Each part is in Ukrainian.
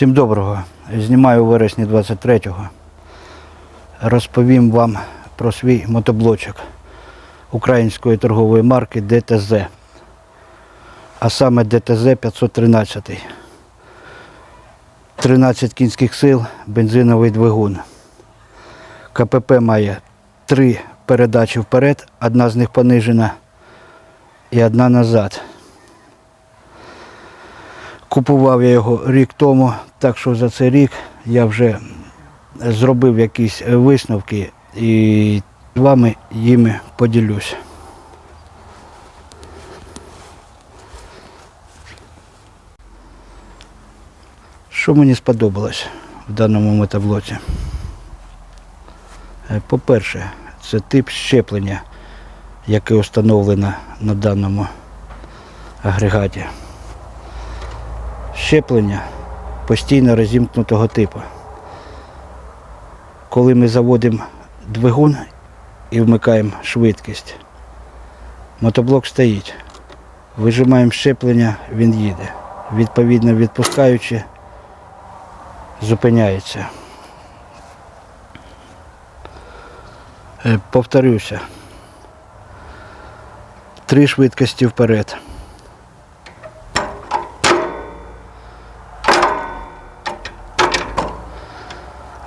Всім доброго. Знімаю у вересні 23-го. Розповім вам про свій мотоблочок української торгової марки ДТЗ. А саме ДТЗ 513. 13 кінських сил, бензиновий двигун. КПП має три передачі вперед, одна з них понижена і одна назад. Купував я його рік тому, так що за цей рік я вже зробив якісь висновки і з вами їми поділюсь. Що мені сподобалось в даному мотоблоці? Е, По-перше, це тип щеплення, яке встановлено на даному агрегаті. Щеплення постійно розімкнутого типу. Коли ми заводимо двигун і вмикаємо швидкість, мотоблок стоїть. Вижимаємо щеплення, він їде. Відповідно відпускаючи, зупиняється. Е, Повторюся. Три швидкості вперед.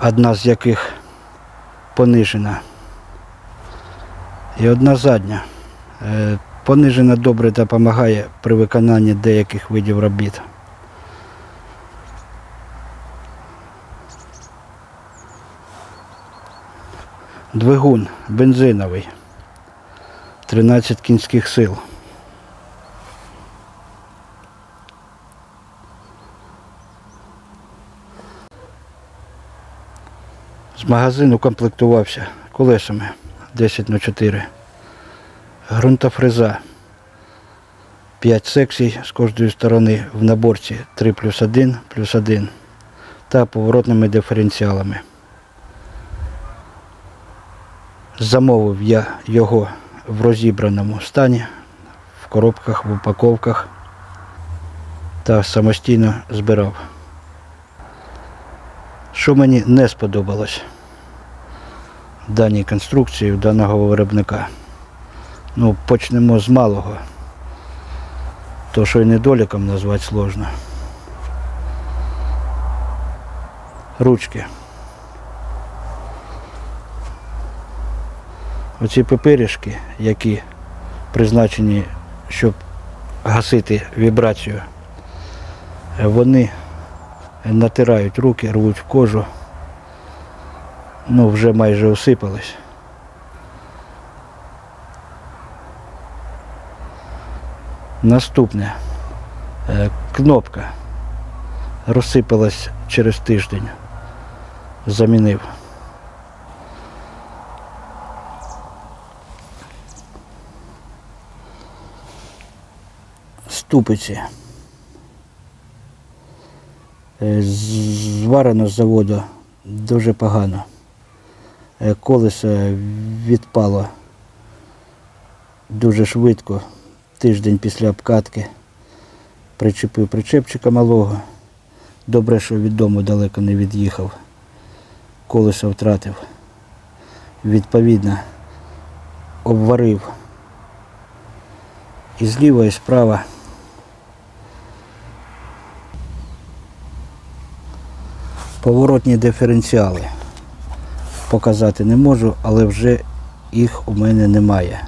Одна з яких понижена. І одна задня. Е, Понижена добре допомагає при виконанні деяких видів робіт. Двигун бензиновий. 13 кінських сил. З магазину комплектувався колесами 10 на 4 Грунтофреза 5 секцій з кожної сторони в наборці 3 плюс 1 плюс 1 та поворотними диференціалами. Замовив я його в розібраному стані, в коробках, в упаковках та самостійно збирав. Що мені не сподобалось в даній конструкції у даного виробника. Ну, почнемо з малого. То, що і недоліком назвати сложно. Ручки. Оці папирішки, які призначені, щоб гасити вібрацію, вони натирають руки, рвуть в кожу. Ну, вже майже осипались. Наступне. Е, Кнопка розсипалась через тиждень. Замінив. Ступиці. Е, Зварено з заводу дуже погано. Е, Колесо відпало дуже швидко, тиждень після обкатки. Причепив причепчика малого. Добре, що від дому далеко не від'їхав. Колесо втратив. Відповідно, обварив і зліва, і справа. Поворотні диференціали показати не можу, але вже їх у мене немає.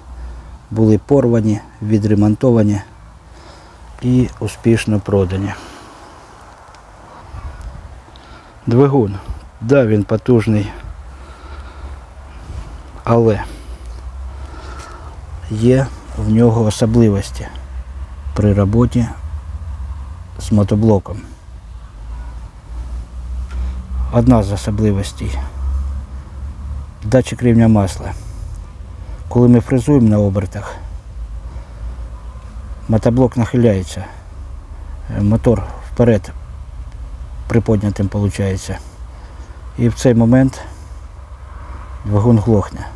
Були порвані, відремонтовані і успішно продані. Двигун. Да, він потужний. Але є в нього особливості при роботі з мотоблоком. Одна з особливостей датчик рівня масла. Коли ми фрезуємо на обертах, мотоблок нахиляється, е, мотор вперед приподнятим виходить. І в цей момент двигун глохне.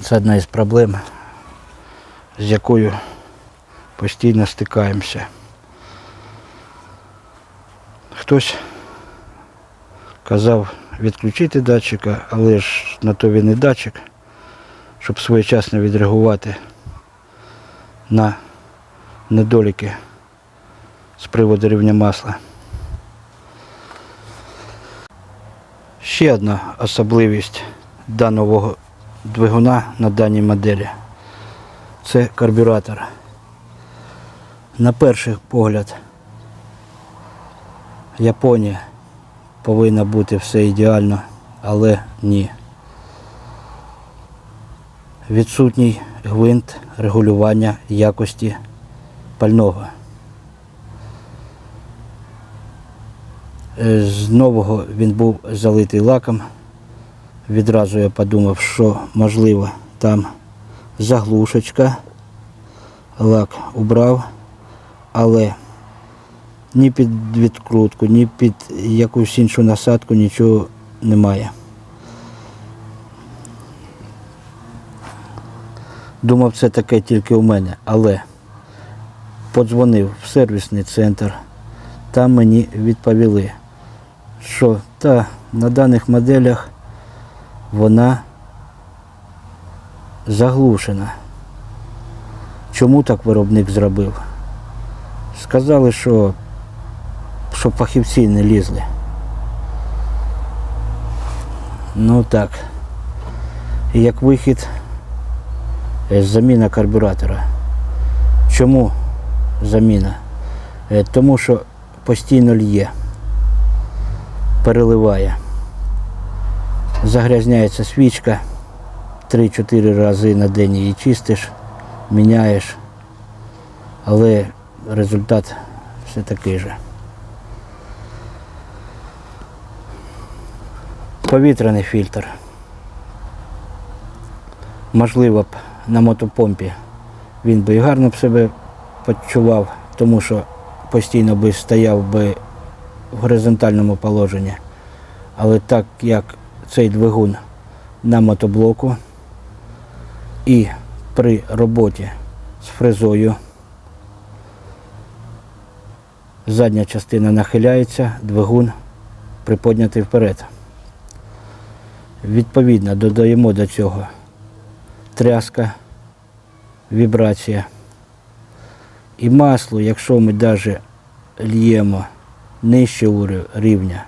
Це одна із проблем, з якою постійно стикаємося. хтось казав відключити датчика, але ж на то він і датчик, щоб своєчасно відреагувати на недоліки з приводу рівня масла. Ще одна особливість даного двигуна на даній моделі це карбюратор. На перший погляд Японія повинна бути все ідеально, але ні. Відсутній гвинт регулювання якості пального. Е, З нового він був залитий лаком. Відразу я подумав, що можливо там заглушечка. Лак убрав, але ні під відкрутку, ні під якусь іншу насадку нічого немає. Думав, це таке тільки у мене, але подзвонив в сервісний центр. Там мені відповіли, що та на даних моделях вона заглушена. Чому так виробник зробив? Сказали, що щоб фахівці не лізли. Ну так. Як вихід заміна карбюратора. Чому заміна? Е, Тому що постійно лє, переливає. Загрязняється свічка, 3-4 рази на день її чистиш, міняєш, але результат все такий же. Повітряний фільтр. Можливо б на мотопомпі він би і гарно б себе почував, тому що постійно би стояв би в горизонтальному положенні. Але так як цей двигун на мотоблоку і при роботі з фрезою задня частина нахиляється, двигун приподнятий вперед. Відповідно, додаємо до цього тряска, вібрація. І масло, якщо ми навіть л'ємо нижче рівня,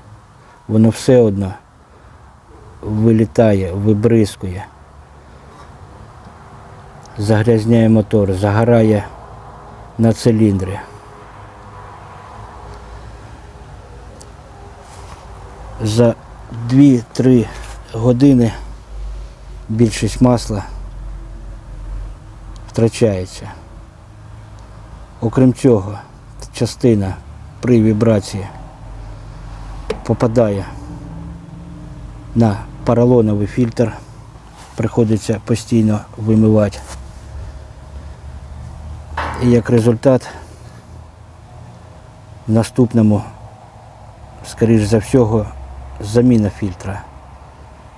воно все одно вилітає, вибризкує, загрязняє мотор, загорає на циліндрі. За 2-3 години більшість масла втрачається. Окрім цього, частина при вібрації попадає на поролоновий фільтр, приходиться постійно вимивати. І як результат в наступному, скоріш за всього, заміна фільтра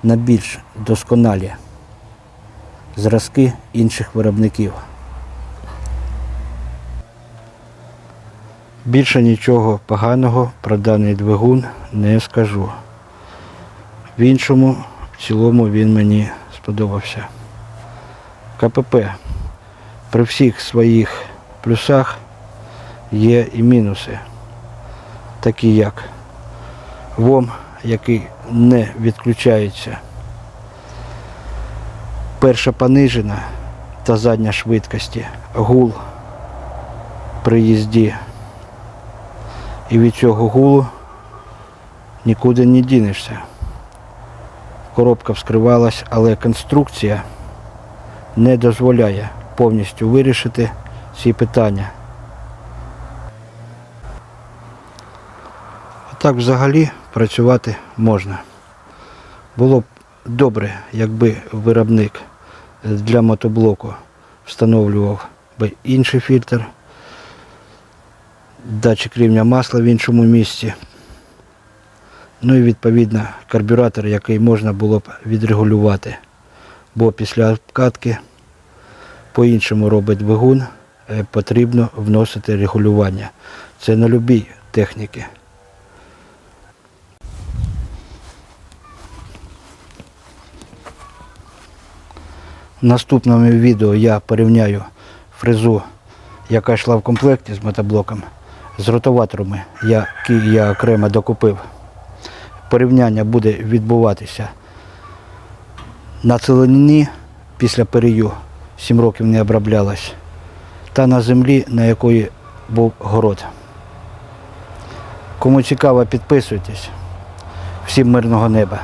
на більш досконалі зразки інших виробників. Більше нічого поганого про даний двигун не скажу. В іншому, в цілому він мені сподобався. КПП при всіх своїх плюсах є і мінуси, такі як ВОМ, який не відключається. Перша понижена та задня швидкості, гул при їзді. І від цього гулу нікуди не дінешся. Коробка вскривалась, але конструкція не дозволяє повністю вирішити ці питання. Так взагалі працювати можна. Було б добре, якби виробник для мотоблоку встановлював би інший фільтр, датчик рівня масла в іншому місці. Ну і відповідно карбюратор, який можна було б відрегулювати. Бо після обкатки по-іншому робить двигун, е, потрібно вносити регулювання. Це на будь-якій техніці. В наступному відео я порівняю фрезу, яка йшла в комплекті з мотоблоком, з ротоваторами, які я окремо докупив. Порівняння буде відбуватися на целині після перію 7 років не оброблялась, та на землі, на якої був город. Кому цікаво, підписуйтесь. Всім мирного неба.